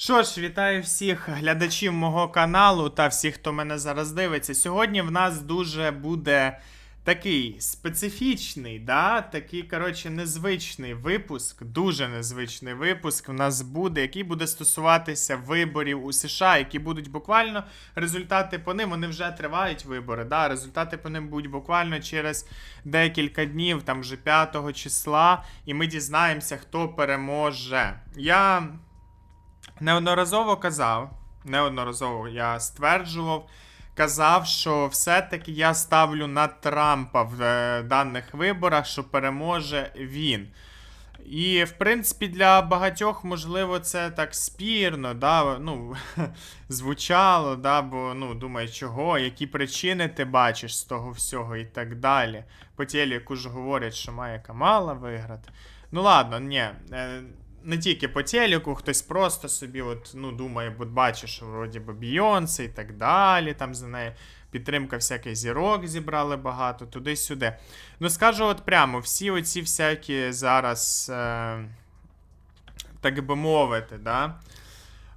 Що ж, вітаю всіх глядачів мого каналу та всіх, хто мене зараз дивиться. Сьогодні в нас дуже буде такий специфічний, да? такий, коротше, незвичний випуск, дуже незвичний випуск в нас буде, який буде стосуватися виборів у США, які будуть буквально результати по ним. Вони вже тривають вибори. Да? Результати по ним будуть буквально через декілька днів, там вже 5 числа, і ми дізнаємося, хто переможе. Я неодноразово казав, неодноразово я стверджував, казав, що все-таки я ставлю на Трампа в е, даних виборах, що переможе він. І, в принципі, для багатьох, можливо, це так спірно, да, ну, звучало, да, бо ну, думаю, чого, які причини ти бачиш з того всього і так далі. По телеку ж говорять, що має Камала виграти. Ну ладно, ні. Не тільки по телеку, хтось просто собі от, ну, думає, бо бачиш, що вроді би Бійонсе і так далі, там за нею підтримка всяких зірок зібрали багато, туди-сюди. Ну, скажу от прямо, всі оці всякі зараз, е, так би мовити, да,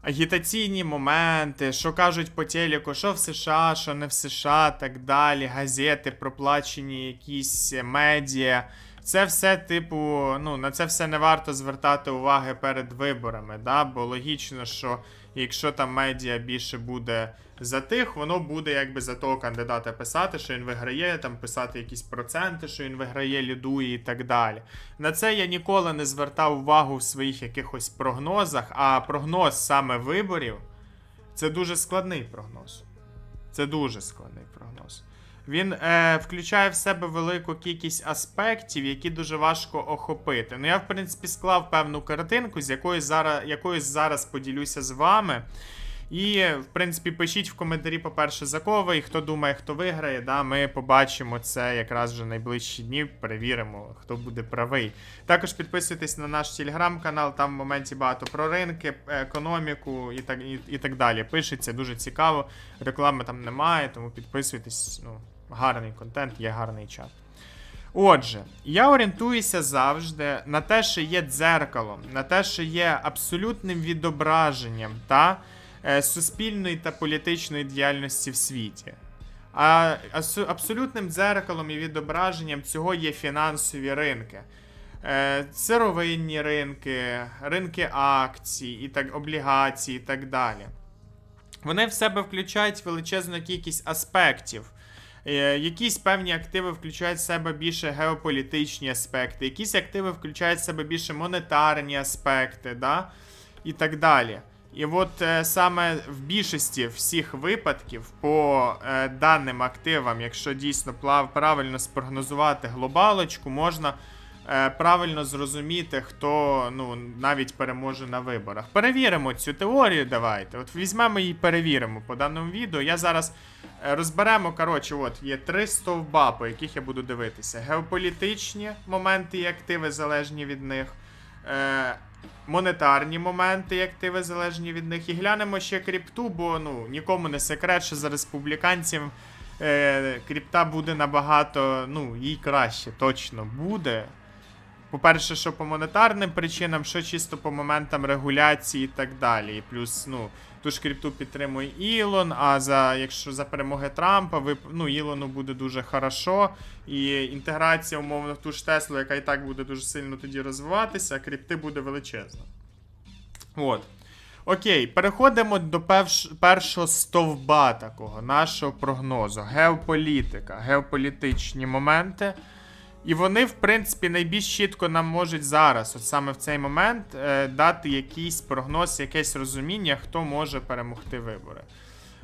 агітаційні моменти, що кажуть по телеку, що в США, що не в США, так далі, газети, проплачені якісь медіа. Це все, типу, ну, на це все не варто звертати уваги перед виборами, да? бо логічно, що якщо там медіа більше буде за тих, воно буде якби за того кандидата писати, що він виграє, там писати якісь проценти, що він виграє, лідує і так далі. На це я ніколи не звертав увагу в своїх якихось прогнозах, а прогноз саме виборів це дуже складний прогноз. Це дуже складний прогноз. Він е, включає в себе велику кількість аспектів, які дуже важко охопити. Ну, я, в принципі, склав певну картинку, з якою зараз, якою зараз поділюся з вами. І, в принципі, пишіть в коментарі, по-перше, за кого і хто думає, хто виграє. Да, Ми побачимо це якраз вже найближчі дні, перевіримо, хто буде правий. Також підписуйтесь на наш телеграм-канал, там в моменті багато про ринки, економіку і так, і, і так далі. Пишеться, дуже цікаво. Реклами там немає, тому підписуйтесь. Ну, гарний контент, є гарний чат. Отже, я орієнтуюся завжди на те, що є дзеркалом, на те, що є абсолютним відображенням та е, суспільної та політичної діяльності в світі. А абсолютним дзеркалом і відображенням цього є фінансові ринки. Е, Сировинні ринки, ринки акцій, і так, облігацій і так далі. Вони в себе включають величезну кількість аспектів. Е, Якісь певні активи включають в себе більше геополітичні аспекти, якісь активи включають в себе більше монетарні аспекти, да? і так далі. І от е, саме в більшості всіх випадків по е, даним активам, якщо дійсно плав, правильно спрогнозувати глобалочку, можна правильно зрозуміти, хто ну, навіть переможе на виборах. Перевіримо цю теорію, давайте. От візьмемо і перевіримо по даному відео. Я зараз е, розберемо. Коротше, от є три стовба, по яких я буду дивитися: геополітичні моменти і активи залежні від них. Е, Монетарні моменти, і активи залежні від них. І глянемо ще крипту, бо ну нікому не секрет, що за республіканців е, крипта буде набагато, ну, їй краще точно буде. По-перше, що по монетарним причинам, що чисто по моментам регуляції і так далі. І плюс, ну, ту ж крипту підтримує Ілон, а за якщо за перемоги Трампа, ви, ну, Ілону буде дуже хорошо. І інтеграція, умовно, в ту ж Теслу, яка і так буде дуже сильно тоді розвиватися, а крипти буде величезна. От. Окей, переходимо до певш- першого стовба такого нашого прогнозу. Геополітика, геополітичні моменти. І вони, в принципі, найбільш чітко нам можуть зараз, от саме в цей момент, е, дати якийсь прогноз, якесь розуміння, хто може перемогти вибори.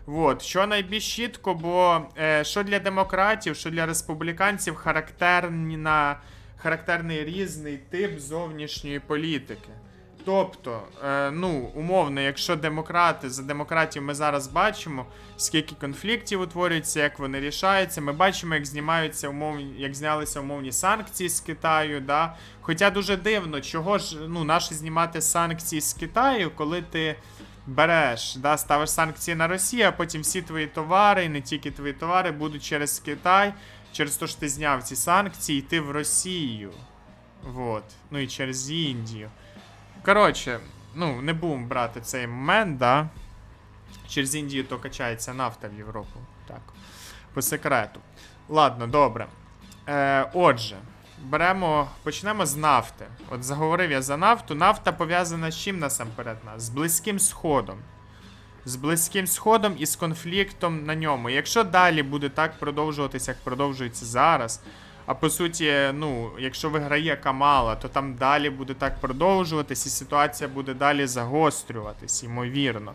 От, що найбільш чітко, бо е, що для демократів, що для республіканців характерна, характерний різний тип зовнішньої політики. Тобто, е, ну, умовно, якщо демократи за демократів ми зараз бачимо, скільки конфліктів утворюється, як вони рішаються. Ми бачимо, як знімаються умовні, як знялися умовні санкції з Китаю. Да? Хоча дуже дивно, чого ж ну, наше знімати санкції з Китаю, коли ти береш, да, ставиш санкції на Росію, а потім всі твої товари, і не тільки твої товари, будуть через Китай, через те, що ти зняв ці санкції, йти в Росію. Вот. Ну і через Індію. Коротше, ну, не будемо брати цей момент, да. Через Індію то качається нафта в Європу. Так. По секрету. Ладно, добре. Е, отже, беремо, почнемо з нафти. От заговорив я за нафту. Нафта пов'язана з чим насамперед нас? З Близьким Сходом. З Близьким Сходом і з конфліктом на ньому. Якщо далі буде так продовжуватися, як продовжується зараз. А по суті, ну, якщо виграє Камала, то там далі буде так продовжуватись, і ситуація буде далі загострюватись, ймовірно.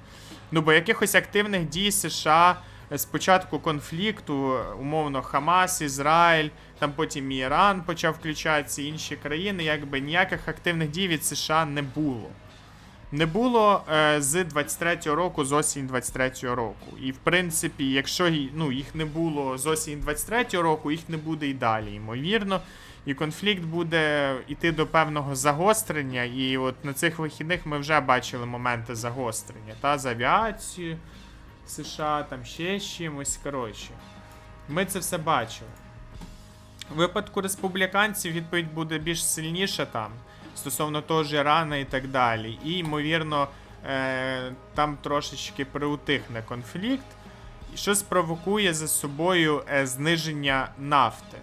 Ну, бо якихось активних дій США з початку конфлікту, умовно, Хамас, Ізраїль, там потім Іран почав включатися, інші країни, якби ніяких активних дій від США не було. Не було е, з 23-го року, з осінь 23-го року. І в принципі, якщо ну, їх не було з осінь 23-го року, їх не буде і далі, ймовірно. І конфлікт буде йти до певного загострення. І от на цих вихідних ми вже бачили моменти загострення. Та з авіацією США, там ще з чимось. Коротше. Ми це все бачили. У випадку республіканців відповідь буде більш сильніша там, стосовно того ж Ірана і так далі. І, ймовірно, е, там трошечки приутихне конфлікт, що спровокує за собою е, зниження нафти.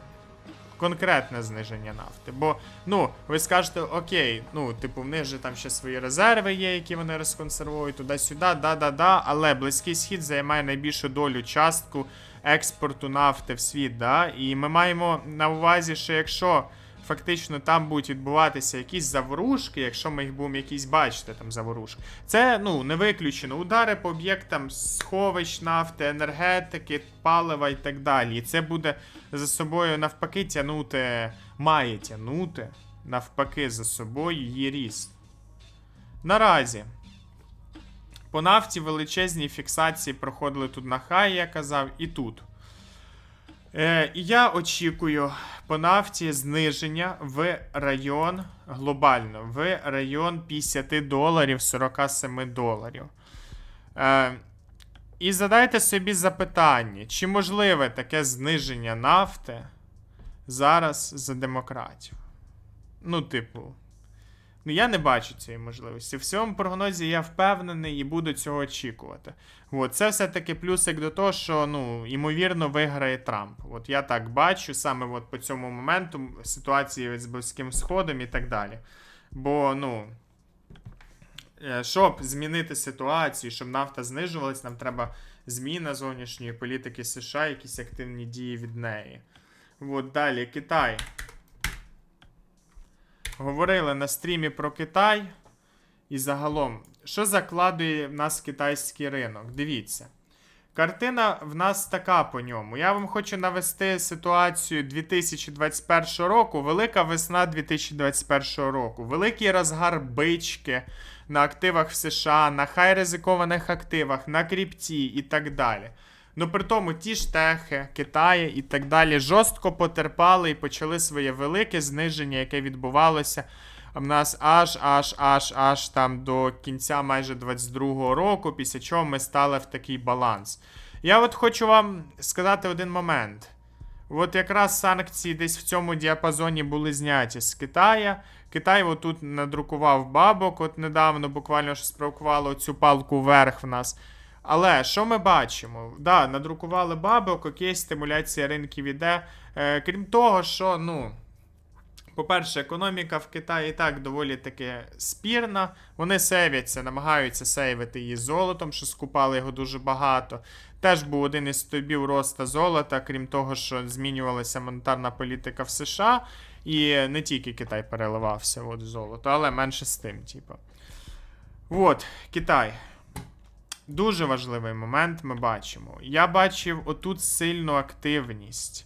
Конкретне зниження нафти. Бо, ну, ви скажете, окей, ну, типу, в них же там ще свої резерви є, які вони розконсервують туди-сюди, да-да-да, але Близький Схід займає найбільшу долю частку експорту нафти в світ, да? І ми маємо на увазі, що якщо фактично там будуть відбуватися якісь заворушки, якщо ми їх будемо якісь бачити, там заворушки, це ну не виключено. Удари по об'єктам сховищ нафти, енергетики, палива і так далі. І це буде за собою навпаки тягнути, має тягнути навпаки за собою її ріст. Наразі. По нафті величезні фіксації проходили тут на хай, я казав, і тут. Е, я очікую по нафті зниження в район глобально, в район 50 доларів, 47 доларів. Е, і задайте собі запитання, чи можливе таке зниження нафти зараз за демократів? Ну, типу, Ну, я не бачу цієї можливості. В цьому прогнозі я впевнений і буду цього очікувати. От, це все-таки плюсик до того, що ну, ймовірно виграє Трамп. От я так бачу саме от по цьому моменту ситуації з Близьким Сходом і так далі. Бо, ну. е, Щоб змінити ситуацію, щоб нафта знижувалась, нам треба зміна зовнішньої політики США, якісь активні дії від неї. От далі, Китай. Говорили на стрімі про Китай. І загалом, що закладує в нас китайський ринок? Дивіться. Картина в нас така по ньому. Я вам хочу навести ситуацію 2021 року, велика весна 2021 року, великий розгар бички на активах в США, на хай ризикованих активах, на крипті і так далі. Ну при тому ті ж техи, Китаї і так далі жорстко потерпали і почали своє велике зниження, яке відбувалося в нас аж аж аж аж там до кінця майже 22-го року, після чого ми стали в такий баланс. Я от хочу вам сказати один момент. От якраз санкції десь в цьому діапазоні були зняті з Китая. Китай отут надрукував бабок, от недавно буквально що спровокувало цю палку вверх в нас. Але що ми бачимо? Да, надрукували бабок, окей, стимуляція ринків іде. Е, крім того, що, ну. По-перше, економіка в Китаї і так доволі таки спірна. Вони сейвяться, намагаються сейвити її золотом, що скупали його дуже багато. Теж був один із стовбів роста золота, крім того, що змінювалася монетарна політика в США, і не тільки Китай переливався от, в золото, але менше з тим, типу. От, Китай. Дуже важливий момент ми бачимо. Я бачив отут сильну активність.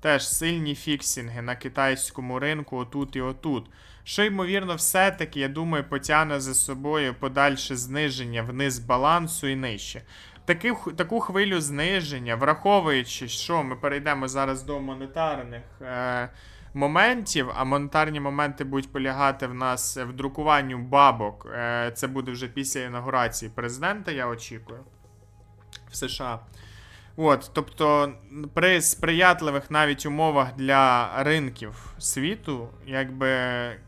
Теж сильні фіксінги на китайському ринку, отут і отут. Що, ймовірно, все-таки, я думаю, потягне за собою подальше зниження вниз балансу і нижче. Таки, таку хвилю зниження, враховуючи, що ми перейдемо зараз до монетарних е, моментів, а монетарні моменти будуть полягати в нас в друкуванню бабок. Е, це буде вже після інаугурації президента, я очікую. В США. От, тобто, при сприятливих навіть умовах для ринків світу, якби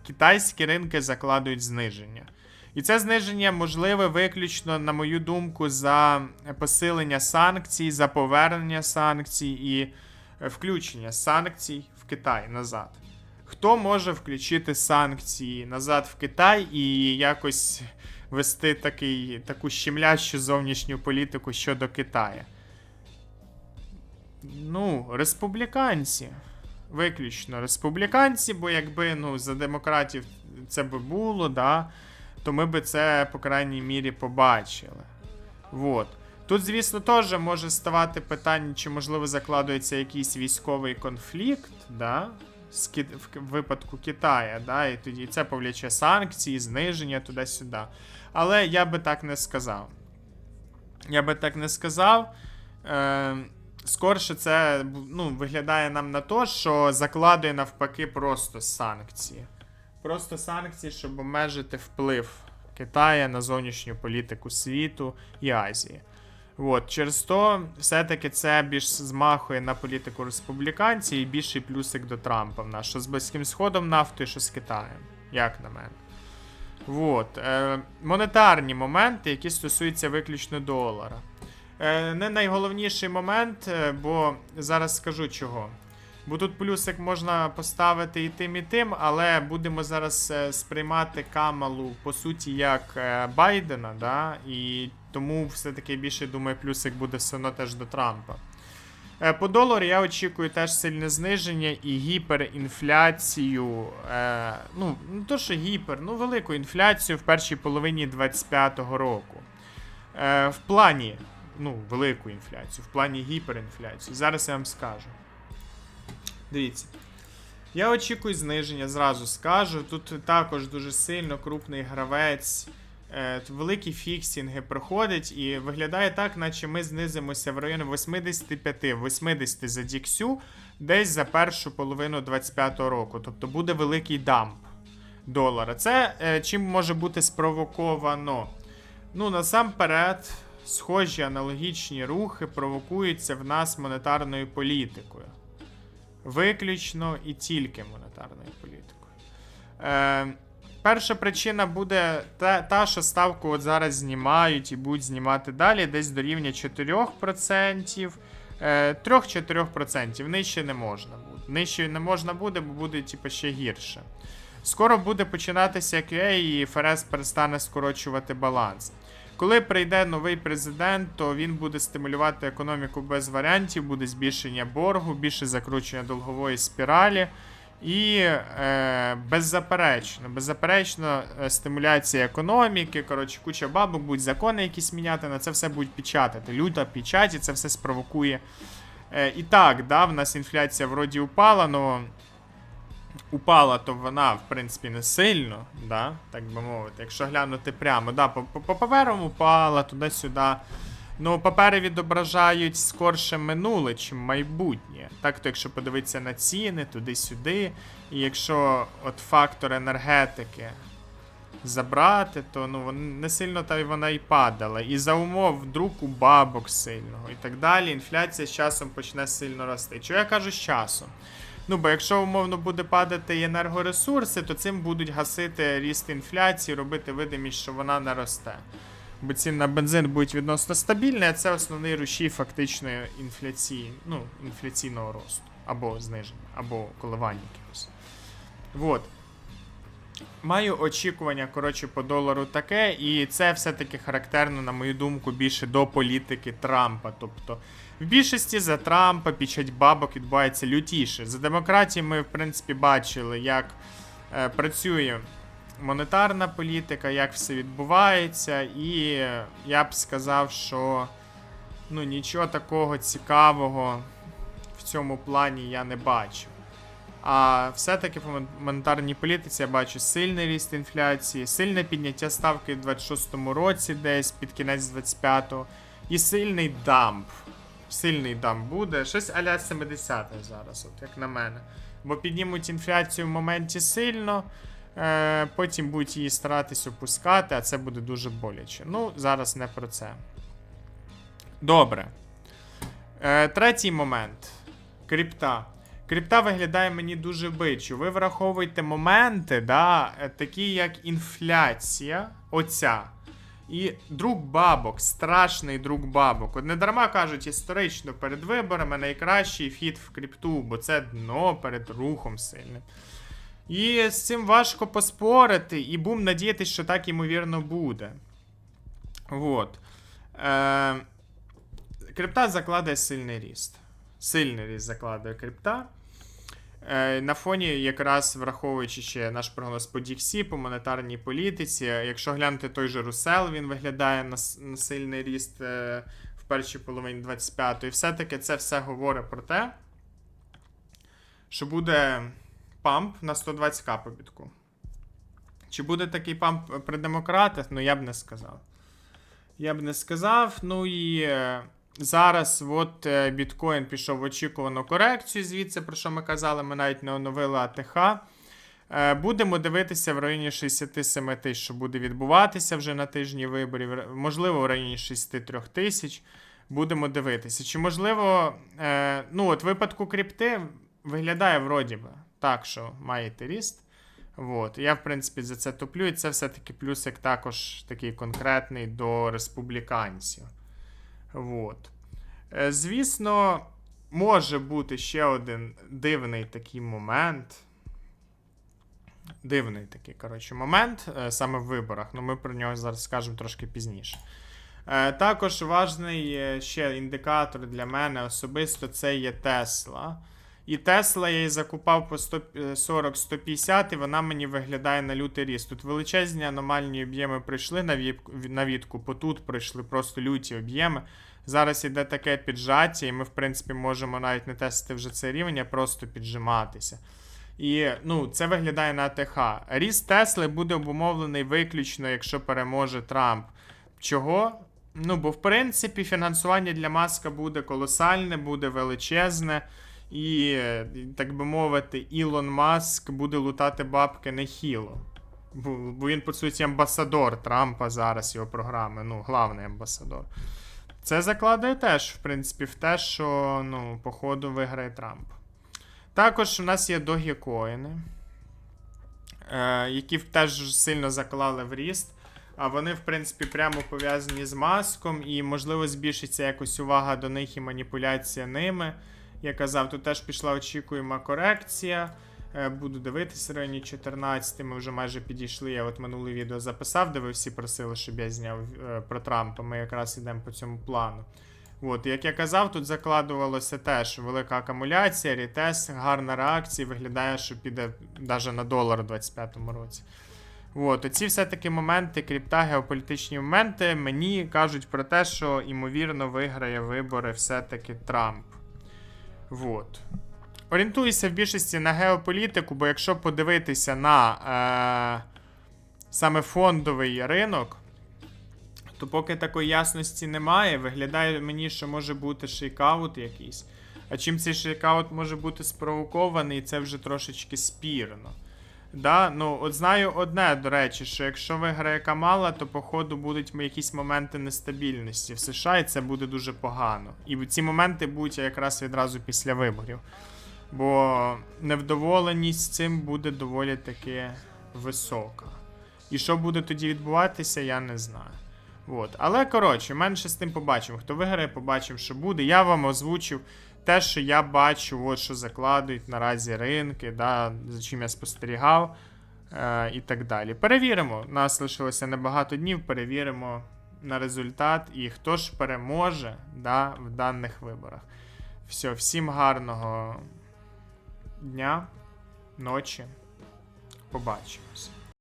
китайські ринки закладують зниження. І це зниження можливе виключно, на мою думку, за посилення санкцій, за повернення санкцій і е, включення санкцій Китай назад. Хто може включити санкції назад в Китай і якось вести такий, таку щемлящу зовнішню політику щодо Китаю? Ну, республіканці. Виключно республіканці, бо якби ну, за демократів це би було, да, то ми би це, по крайній мірі, побачили. Вот. Тут, звісно, теж може ставати питання, чи можливо закладується якийсь військовий конфлікт, да, з Ки... в випадку Китая, да, і тоді це повлече санкції, зниження туди-сюди. Але я би так не сказав. Я би так не сказав. Е, скорше це ну, виглядає нам на те, що закладує навпаки просто санкції. Просто санкції, щоб обмежити вплив Китая на зовнішню політику світу і Азії. От, через то, все-таки це більш змахує на політику республіканців і більший плюсик до Трампа в нас, що з Близьким Сходом нафтою, що з Китаєм, як на мене. От, е, монетарні моменти, які стосуються виключно долара. Е, не найголовніший момент, е, бо зараз скажу чого. Бо тут плюсик можна поставити і тим, і тим, але будемо зараз е, сприймати Камалу по суті як е, Байдена, да? і тому все-таки більше думаю, плюсик буде все одно теж до Трампа. Е, По долару я очікую теж сильне зниження і гіперінфляцію. Е, ну, не то, що гіпер, ну велику інфляцію в першій половині 25-го року. Е, в плані, ну, велику інфляцію, в плані гіперінфляцію. Зараз я вам скажу. Дивіться. Я очікую зниження, зразу скажу. Тут також дуже сильно крупний гравець. Е, великі фіксінги проходять, і виглядає так, наче ми знизимося в районі 85-80 за Діксю десь за першу половину 25-го року. Тобто буде великий дамп долара. Це е, чим може бути спровоковано? Ну, насамперед, схожі аналогічні рухи провокуються в нас монетарною політикою. Виключно і тільки монетарною політикою. Е, перша причина буде та, та, що ставку от зараз знімають і будуть знімати далі, десь до рівня 4%. Е, 3-4%. Нижче не можна буде. Нижче не можна буде, бо буде типу, ще гірше. Скоро буде починатися QA і ФРС перестане скорочувати баланс. Коли прийде новий президент, то він буде стимулювати економіку без варіантів, буде збільшення боргу, більше закручення долгової спіралі. І е, беззаперечно, беззаперечно, е, стимуляція економіки. Коротше, куча бабок, будуть закони якісь міняти, на це все будуть печатати. Люта печать, і це все спровокує. Е, і так, да, в нас інфляція вроді упала, але упала, то вона, в принципі, не сильно, да, так би мовити. Якщо глянути прямо, да, по, паперам упала, туди-сюди. Ну, папери відображають скорше минуле, чим майбутнє. Так, то якщо подивитися на ціни туди-сюди, і якщо от фактор енергетики забрати, то ну не сильно та й вона і падала. І за умов друку бабок сильного і так далі, інфляція з часом почне сильно рости. Чого я кажу з часом? Ну, бо якщо умовно буде падати енергоресурси, то цим будуть гасити ріст інфляції, робити видимість, що вона не росте. Бо ціни на бензин будуть відносно стабільні, а це основний рушій фактичної інфляції, ну, інфляційного росту. Або зниження, або коливання якихось. Вот. Маю очікування, коротше, по долару таке, і це все-таки характерно, на мою думку, більше до політики Трампа. Тобто, в більшості за Трампа пічать бабок відбувається лютіше. За демократії ми, в принципі, бачили, як е, працює монетарна політика, як все відбувається, і я б сказав, що ну, нічого такого цікавого в цьому плані я не бачу. А все-таки по монетарній політиці я бачу сильний ріст інфляції, сильне підняття ставки в 26-му році, десь під кінець 25-го, і сильний дамп. Сильний дамп буде. Щось аля 70-х зараз, от як на мене. Бо піднімуть інфляцію в моменті сильно, потім будуть її старатись опускати, а це буде дуже боляче. Ну, зараз не про це. Добре. Е, третій момент. Крипта. Крипта виглядає мені дуже бичу. Ви враховуйте моменти, да, е, такі як інфляція, оця. І друг бабок, страшний друг бабок. От не дарма кажуть, історично перед виборами найкращий вхід в крипту, бо це дно перед рухом сильним. І з цим важко поспорити, і бум надіятися, що так ймовірно буде. Вот. Е, крипта закладає сильний ріст. Сильний ріст закладає крипта. Е, На фоні, якраз враховуючи ще наш прогноз по DXY, по монетарній політиці, якщо глянути той же Русел, він виглядає на, на сильний ріст е, в першій половині 25-ї. І все-таки це все говорить про те, що буде памп на 120к по. Чи буде такий памп при демократах? Ну, я б не сказав. Я б не сказав. Ну і е, зараз от е, біткоін пішов в очікувану корекцію, звідси, про що ми казали, ми навіть не оновили АТХ. Е, Будемо дивитися в районі 67 тисяч, що буде відбуватися вже на тижні виборів. Можливо, в районі 63 тисяч. Будемо дивитися. Чи можливо, ну от випадку крипти виглядає вроді би так, що маєте ріст. Вот. Я, в принципі, за це топлю, і це все-таки плюсик також такий конкретний до республіканців. Вот. Е, Звісно, може бути ще один дивний такий момент. Дивний такий, коротше, момент е, саме в виборах. Ну, ми про нього зараз скажемо трошки пізніше. Е, Також важний ще індикатор для мене особисто це є Тесла. І Тесла я її закупав по 140-150, і вона мені виглядає на лютий ріст. Тут величезні аномальні об'єми прийшли на, віп- на відкуп, тут прийшли просто люті об'єми. Зараз іде таке піджаття, і ми, в принципі, можемо навіть не тестити вже цей рівень, а просто піджиматися. І ну, це виглядає на АТХ. Ріст Тесли буде обумовлений виключно, якщо переможе Трамп. Чого? Ну, бо в принципі фінансування для Маска буде колосальне, буде величезне. І, так би мовити, Ілон Маск буде лутати бабки нехіло. Бо, бо він, по суті, амбасадор Трампа зараз його програми, ну, главний амбасадор. Це закладає теж, в принципі, в те, що, ну, походу, виграє Трамп. Також у нас є догікоїни, е, які теж сильно заклали в ріст. А вони, в принципі, прямо пов'язані з маском, і, можливо, збільшиться якось увага до них і маніпуляція ними. Я казав, тут теж пішла очікуєма корекція. Е, Буду дивитися в районі 14. Ми вже майже підійшли. Я от минуле відео записав, де ви всі просили, щоб я зняв е, про Трампа. Ми якраз йдемо по цьому плану. От, як я казав, тут закладувалося теж велика акумуляція, рітест, гарна реакція. Виглядає, що піде навіть на долар у 25-му році. От, оці все-таки моменти, крипта, геополітичні моменти, мені кажуть про те, що ймовірно виграє вибори все-таки Трамп. Вот. Орієнтуюся в більшості на геополітику, бо якщо подивитися на е, саме фондовий ринок, то поки такої ясності немає, виглядає мені, що може бути шейкаут якийсь. А чим цей шейкаут може бути спровокований, це вже трошечки спірно. Да? Ну, от знаю одне, до речі, що якщо виграє Камала, то походу будуть якісь моменти нестабільності в США, і це буде дуже погано. І ці моменти будуть якраз відразу після виборів. Бо невдоволеність цим буде доволі таки висока. І що буде тоді відбуватися, я не знаю. От. Але коротше, менше з тим побачимо. Хто виграє, побачимо, що буде. Я вам озвучив те, що я бачу, от що закладують наразі ринки, да, за чим я спостерігав е, і так далі. Перевіримо. У нас лишилося небагато днів, перевіримо на результат і хто ж переможе да, в даних виборах. Все, всім гарного дня, ночі. Побачимось.